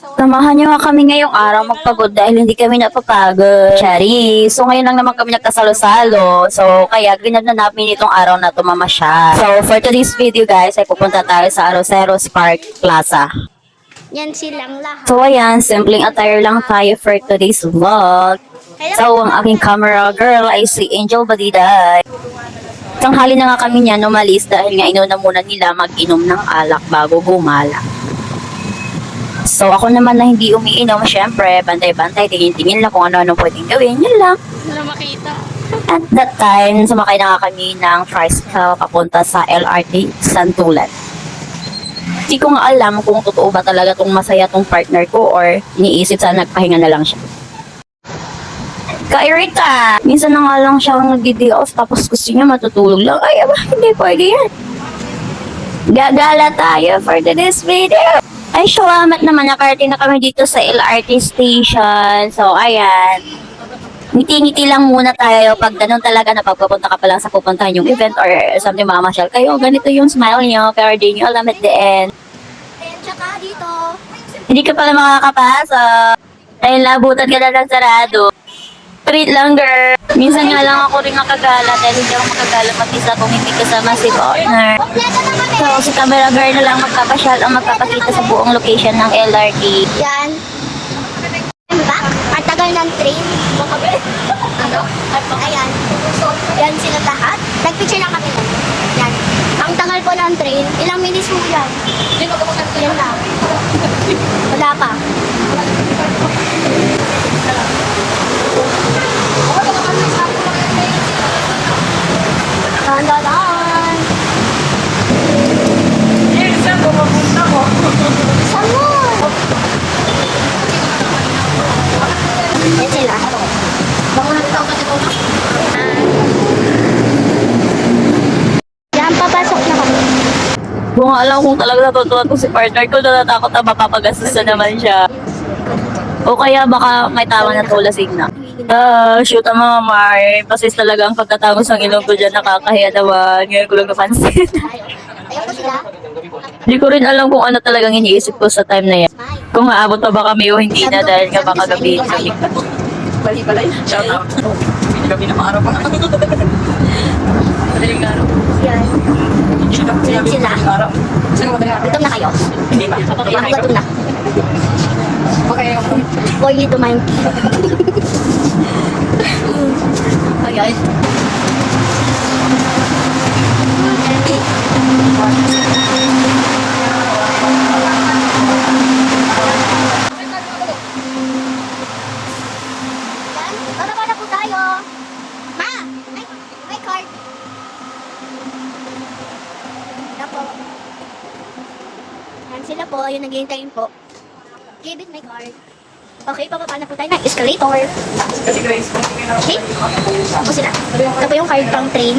Samahan niyo nga kami ngayong araw magpagod dahil hindi kami napapagod. Chari. So ngayon lang naman kami nagkasalo-salo. So kaya ginanda namin itong araw na tumamasyal. So for today's video guys ay pupunta tayo sa Aroseros Park Plaza. Yan silang lahat. So ayan, simpleng attire lang tayo for today's vlog. So ang aking camera girl ay si Angel Badiday. Tanghali na nga kami niya umalis dahil nga inuna muna nila mag-inom ng alak bago gumala. So ako naman na hindi umiinom, syempre, bantay-bantay, tingin-tingin lang kung ano-ano pwedeng gawin, yun lang. Wala makita. At that time, sumakay na nga kami ng tricycle papunta sa LRT Santulan. Hindi ko nga alam kung totoo ba talaga tong masaya tong partner ko or iniisip sa nagpahinga na lang siya. Ka-Erika! Minsan na nga lang siyang nagdi off tapos gusto niya matutulog lang. Ay, aba, hindi pwede yan. Gagala tayo for today's video. Ay, salamat naman. Nakarating na kami dito sa LRT station. So, ayan. Ngiti-ngiti lang muna tayo pag ganun talaga na pagpapunta ka pa lang sa pupuntahan yung event or something mamasyal kayo. Ganito yung smile nyo, pero di nyo alam at the end. And tsaka dito. Hindi ka pala makakapasok. Dahil labutan ka na ng sarado. Treat lang, girl. Minsan nga lang ako rin nakagala dahil hindi ako makagala mag-isa kung hindi kasama si partner. So, si camera girl na lang magpapasyal ang magpapakita sa buong location ng LRT. Yan. I'm back. Ang tagal ng train. ano? Ayan. Yan sila lahat. Nagpicture lang kami nun. Yan. Ang tagal po ng train. Ilang minutes po yan? Yan lang. Wala pa. Dandadan. Saan mo? Yan sila. Yan, papasok na kami. Kung alam kung talaga natutuwa ko si partner ko, natatakot na mapapagastos na naman siya. O kaya baka may tama na tulasig na. Ah, shoot ang mga Mar. Pasis talaga ang pagkatapos ng ilong ko dyan. Nakakahiya naman. Ngayon ko lang napansin. Hindi ko rin alam kung ano talagang iniisip ko sa time na yan. Kung maabot pa ba kami o hindi na dahil nga baka gabi kami. Bali pala yun. Shout out. Hindi kami na maaraw pa. Madaling araw. Yan. Sila Sila. Gutom na kayo. Hindi pa. Ako gutom na. Okay. For you to mind. Ayan. Yan. Bababa na po tayo. Ma! May, may card. Yan po. Yan sila po. Yung naghihintay po. Give it my card. Okay, bababa na po tayo ng escalator. Okay? Ako sila. Ito po yung card pang train.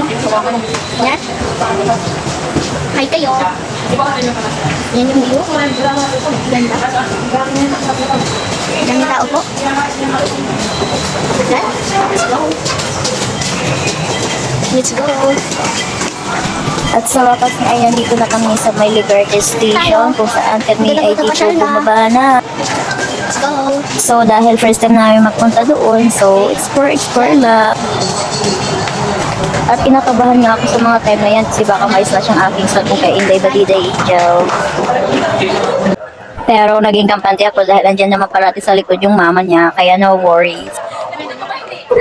Yan. Hi kayo. Yan yung view. Ganda. Ganda tao po. Yan. Let's go. Let's go. At sa wakas na ayan, dito na kami sa may Liberty Station kung saan kami ay dito bumaba na. So, dahil first time namin magpunta doon, so, explore, explore lang. At kinakabahan nga ako sa mga time na yan kasi baka may slash ang aking sa kung kay Inday Badida Angel. Pero naging kampante ako dahil andyan naman parati sa likod yung mama niya, kaya no worries.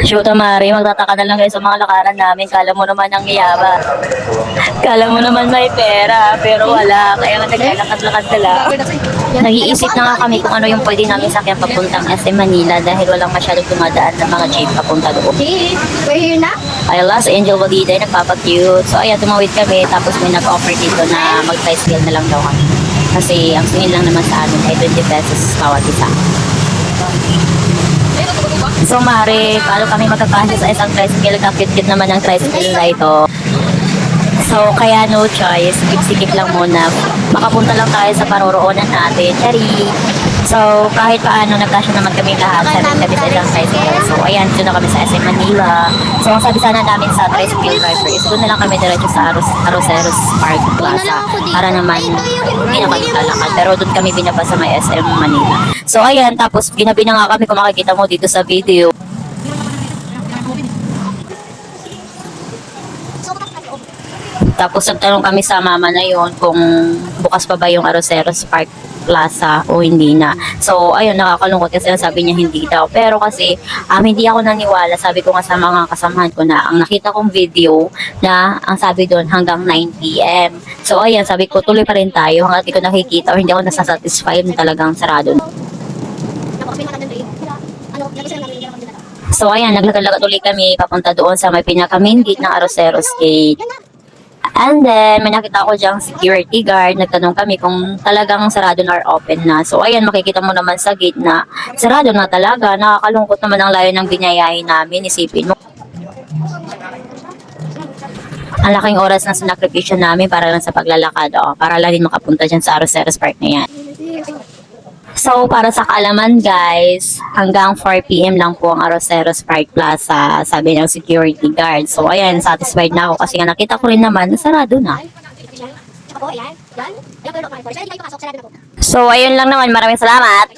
Shoot, Mari, magtataka na lang kayo sa mga lakaran namin. Kala mo naman ang yaba. Kala mo naman may pera, pero wala. Kaya nga naglalakad-lakad na lang. Nag-iisip na nga kami kung ano yung pwede namin sakyan papuntang SM Manila dahil walang masyadong dumadaan ng mga jeep papunta doon. Okay, we're here na. Ay, last Angel Valida ay nagpapag-cute. So, ayan, tumawid kami. Tapos may nag-offer dito na mag-tricycle na lang daw kami. Kasi ang singil lang naman sa amin ay 20 pesos bawat isa. So, Mari, paano kami magkakasya sa isang tricycle? Kakit-kit naman ang tricycle na ito. So, kaya no choice. Sikip-sikip lang muna. Makapunta lang tayo sa paroroonan natin. Chari! So, kahit paano, nagkasya naman kami lahat. Sabi kami sa isang tricycle. So, ayan, doon na kami sa SM Manila. So, ang sabi sana namin sa tricycle driver is doon na lang kami diretso sa Aros, Aroseros Park Plaza. Para naman, hindi na kami lalakad. Pero doon kami binaba sa may SM Manila. So, ayan, tapos ginabi na nga kami kung makikita mo dito sa video. Tapos nagtanong kami sa mama na yon kung bukas pa ba yung Aroseros Park Plaza o hindi na. So, ayun, nakakalungkot kasi sabi niya hindi daw. Pero kasi, um, hindi ako naniwala. Sabi ko nga sa mga kasamahan ko na ang nakita kong video na ang sabi doon hanggang 9pm. So, ayun, sabi ko tuloy pa rin tayo hanggang di ko nakikita or hindi ako nasasatisfy na talagang sarado. So, ayan, naglagad-lagad ulit kami papunta doon sa may pinaka-main gate ng Aroseros Gate. And then, may nakita ko diyang security guard. Nagtanong kami kung talagang sarado na or open na. So, ayan, makikita mo naman sa gate na sarado na talaga. Nakakalungkot naman ang layo ng binayahin namin. Isipin mo. Ang laking oras na sinakripisyo namin para lang sa paglalakad. Oh, para lang din makapunta dyan sa Aroseros Park na yan. So, para sa kaalaman guys, hanggang 4pm lang po ang Aroseros Park Plaza, sabi ng security guard. So, ayan, satisfied na ako kasi nga nakita ko rin naman, sarado na. So, ayun lang naman. Maraming salamat.